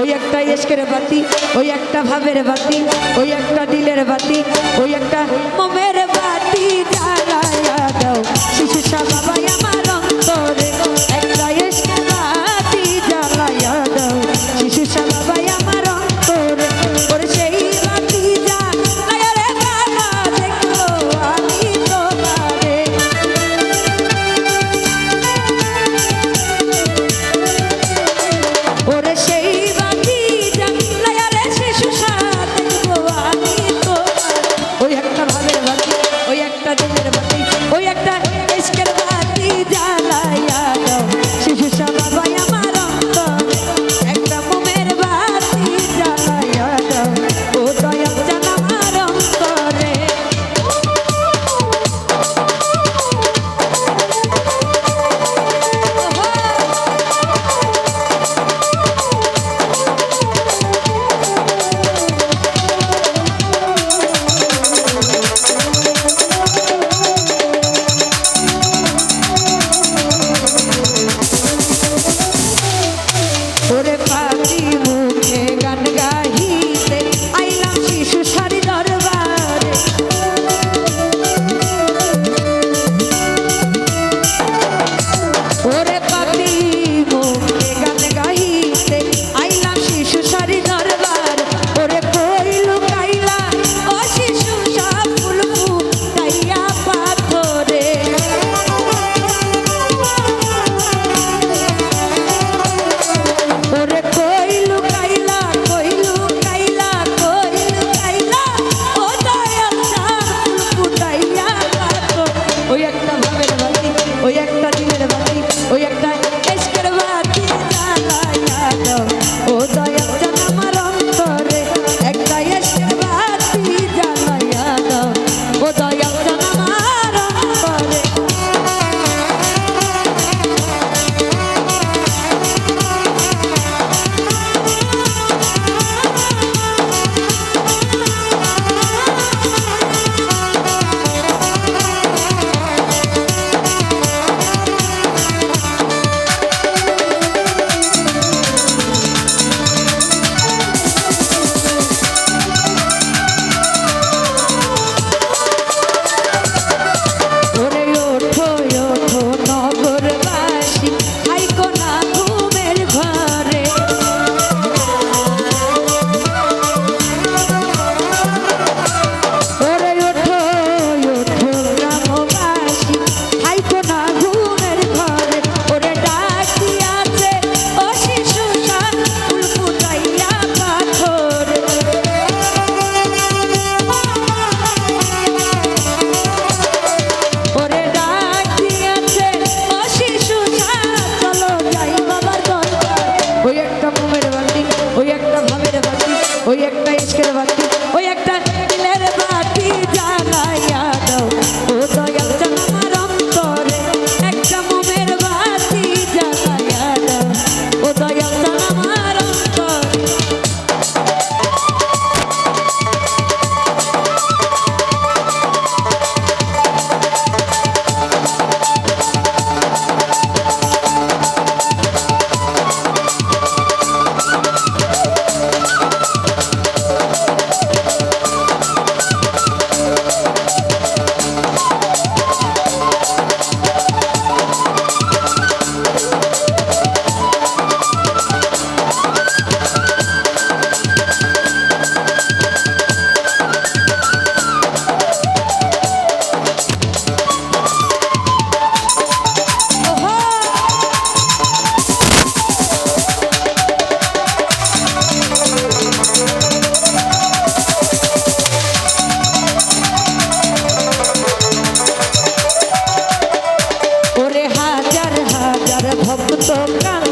ওই একটা ইস্কের বাতি, ওই একটা ভাবের বাতি, ওই একটা দিলের বাতি, ওই একটা মমের বাতি। দাও, শিশু সবাই ভক্ত প্রাণ